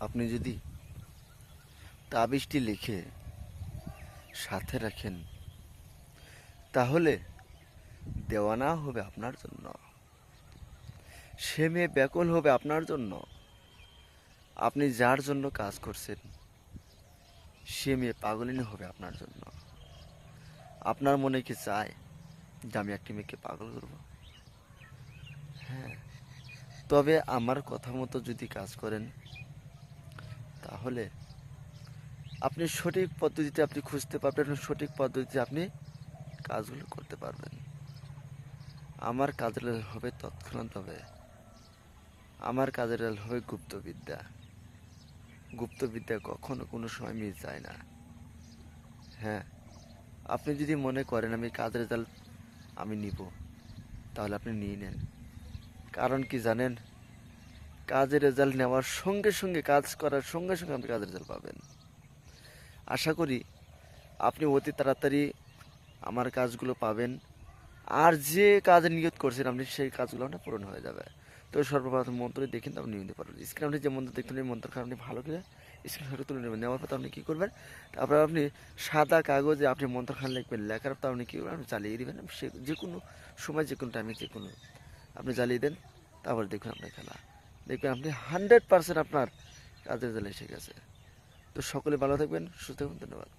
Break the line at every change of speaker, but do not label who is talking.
আপনি যদি তাবিজটি লিখে সাথে রাখেন, তাহলে দেওয়ানা হবে আপনার জন্য। সে মেয়ে ব্যাকুল হবে আপনার জন্য। আপনি যার জন্য কাজ করছেন, সে মেয়ে পাগলিনী হবে আপনার জন্য। আপনার মনে কি চায় যে আমি একটি মেয়েকে পাগল করব? হ্যাঁ তবে আমার কথা মতো যদি কাজ করেন তাহলে আপনি সঠিক পদ্ধতিতে আপনি খুঁজতে পারবেন সঠিক পদ্ধতিতে আপনি কাজগুলো করতে পারবেন। আমার কাজের হবে তৎক্ষণাৎ হবে। আমার কাজের হবে গুপ্তবিদ্যা। গুপ্তবিদ্যা কখনো কোনো সময় মিস যায় না। হ্যাঁ আপনি যদি মনে করেন আমি কাজের রেজাল্ট আমি নিব, তাহলে আপনি নিয়ে নেন। কারণ কি জানেন? কাজের রেজাল্ট নেওয়ার সঙ্গে সঙ্গে কাজ করার সঙ্গে সঙ্গে আপনি কাজের রেজাল্ট পাবেন। আশা করি আপনি অতি তাড়াতাড়ি আমার কাজগুলো পাবেন। আর যে কাজে নিয়ত করছেন আপনি, সেই কাজগুলো আপনার পূরণ হয়ে যাবে। তো সর্বপ্রথম মন্ত্র দেখেন, আপনি নিতে পারবেন স্ক্রিনে আপনি যে মন্ত্র দেখতেন এই মন্ত্রটা আপনি ভালো করে স্ক্রিনশটে তুলে নেবেন। নেওয়ার পর তো আপনি কী করবেন? তারপর আপনি সাদা কাগজে আপনি মন্ত্রখান লিখবেন। লেখার পর আপনি কী করবেন? আপনি চালিয়ে দিবেন। সে যে কোনো সময় যে কোনো টাইমে যে কোনো আপনি জ্বালিয়ে দেন। তারপর দেখুন আপনার খেলা। দেখবেন আপনি হান্ড্রেড পার্সেন্ট আপনার কাজের রেজাল্ট এসে গেছে। তো সকলে ভালো থাকবেন, সুস্থ ধন্যবাদ।